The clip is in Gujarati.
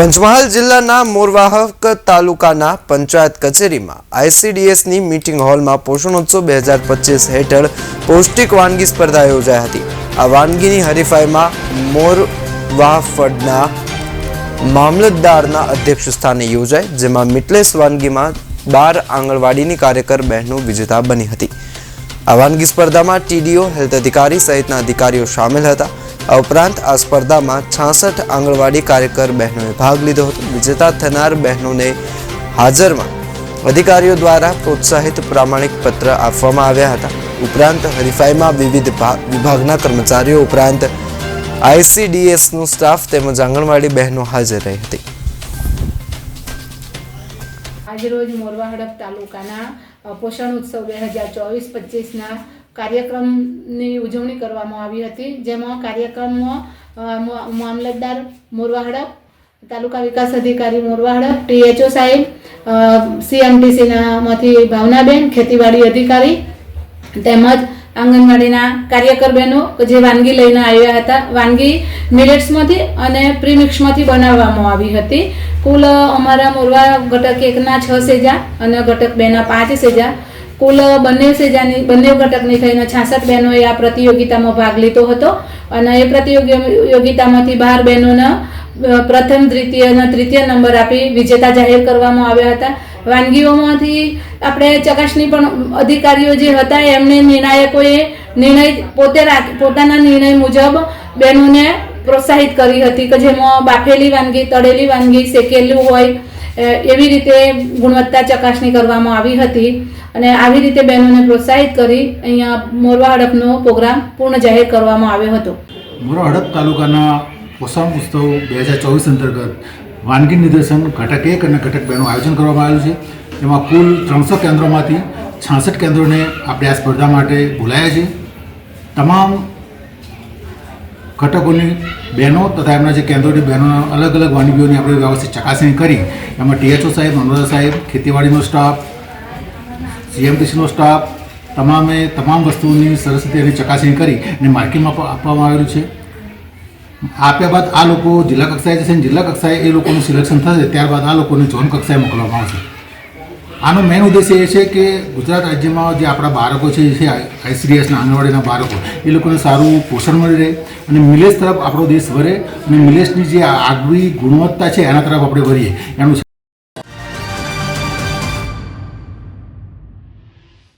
પંચમહાલ જિલ્લાના મોરવાહક તાલુકાના પંચાયત કચેરીમાં આઈસીડીએસની મીટિંગ હોલમાં પોષણોત્સવ બે હજાર પચીસ હેઠળ પૌષ્ટિક વાનગી સ્પર્ધા યોજાઈ હતી. આ વાનગીની હરીફાઈમાં મોરવાહફડના મામલતદારના અધ્યક્ષ સ્થાને યોજાઈ, જેમાં મિટલેસ વાનગીમાં બાર આંગણવાડીની કાર્યકર બહેનો વિજેતા બની હતી. આ વાનગી સ્પર્ધામાં ટીડીઓ, હેલ્થ અધિકારી સહિતના અધિકારીઓ સામેલ હતા. આ ઉપરાંત આ સ્પર્ધામાં છાસઠ આંગણવાડી કાર્યકર બહેનોએ ભાગ લીધો હતો. વિજેતા થનાર બહેનોને હાજરમાં અધિકારીઓ દ્વારા પ્રોત્સાહિત પ્રામાણિક પત્ર આપવામાં આવ્યા હતા. ઉપરાંત હરીફાઈમાં વિવિધ વિભાગના કર્મચારીઓ ઉપરાંત આઈસીડીએસનો સ્ટાફ તેમજ આંગણવાડી બહેનો હાજર રહી હતી. આજરોજ મોરવા હડપ તાલુકાના પોષણ ઉત્સવ બે હજાર ચોવીસ પચીસના કાર્યક્રમની ઉજવણી કરવામાં આવી હતી, જેમાં કાર્યક્રમમાં મામલતદાર મોરવા હડપ તાલુકા વિકાસ અધિકારી મોરવા હડપ ટીએચઓ સાહેબ સીએમટીસીના માંથી ભાવનાબેન, ખેતીવાડી અધિકારી તેમજ આંગણવાડીના કાર્યકર બહેનો જે વાનગી લઈને આવ્યા હતા. વાનગી મિલેટ્સમાંથી અને પ્રીમિક્સમાંથી બનાવવામાં આવી હતી. કુલ અમારા મોરવા ઘટક એકના છ સેજા અને ઘટક બેના પાંચ સેજા કુલ બંને સેજાની, બંને ઘટકની થઈને છાસઠ બહેનોએ આ પ્રતિયોગિતામાં ભાગ લીધો હતો. અને એ પ્રતિયોગિતામાંથી બાર બહેનોને પ્રથમ, દ્વિતીય અને તૃતીય નંબર આપી વિજેતા જાહેર કરવામાં આવ્યા હતા. વાનગીઓમાંથી આપણે ચકાસણી પણ, અધિકારીઓ જે હતા, એમને નિર્ણાયકોએ નિર્ણય, પોતે પોતાના નિર્ણય મુજબ બહેનોને પ્રોત્સાહિત કરી હતી કે જેમાં બાફેલી વાનગી, તળેલી વાનગી, શેકેલું હોય એવી રીતે ગુણવત્તા ચકાસણી કરવામાં આવી હતી અને આવી રીતે બહેનોને પ્રોત્સાહિત કરી અહીંયા મોરવા હડપનો પ્રોગ્રામ પૂર્ણ જાહેર કરવામાં આવ્યો હતો. મોરવા હડપ તાલુકાના પોષણ ઉત્સવ બે હજાર ચોવીસ અંતર્ગત વાનગી નિદર્શન ઘટક એક અને ઘટક બેનું આયોજન કરવામાં આવ્યું છે. એમાં કુલ ત્રણસો કેન્દ્રોમાંથી છાસઠ કેન્દ્રોને આપણે આ સ્પર્ધા માટે બોલાયા છે. તમામ ઘટકોની બહેનો તથા એમના જે કેન્દ્રોની બહેનોના અલગ અલગ વાનગીઓની આપણે વ્યવસ્થિત ચકાસણી કરી. એમાં ટીએચઓ સાહેબ, નર્મદા સાહેબ, ખેતીવાડીનો સ્ટાફ સીએમટીસીનો સ્ટાફ, તમામે તમામ વસ્તુઓની સરસ રીતે એની ચકાસણી કરી અને માર્કિંગમાં પણ આપવામાં આવેલું છે. આપ્યા બાદ આ લોકો જિલ્લા કક્ષાએ જશે જિલ્લા કક્ષાએ એ લોકોનું સિલેક્શન થશે, ત્યારબાદ આ લોકોને ઝોન કક્ષાએ મોકલવામાં આવશે. આનો મેઇન ઉદ્દેશ્ય એ છે કે ગુજરાત રાજ્યમાં જે આપણા બાળકો છે, જે આઈસીડીએસના આંગણવાડીના બાળકો, એ લોકોને સારું પોષણ મળી રહે અને મિલેશ તરફ આપણો દેશ વરે અને મિલેશની જે આગવી ગુણવત્તા છે, એના તરફ આપણે વરીએ એનું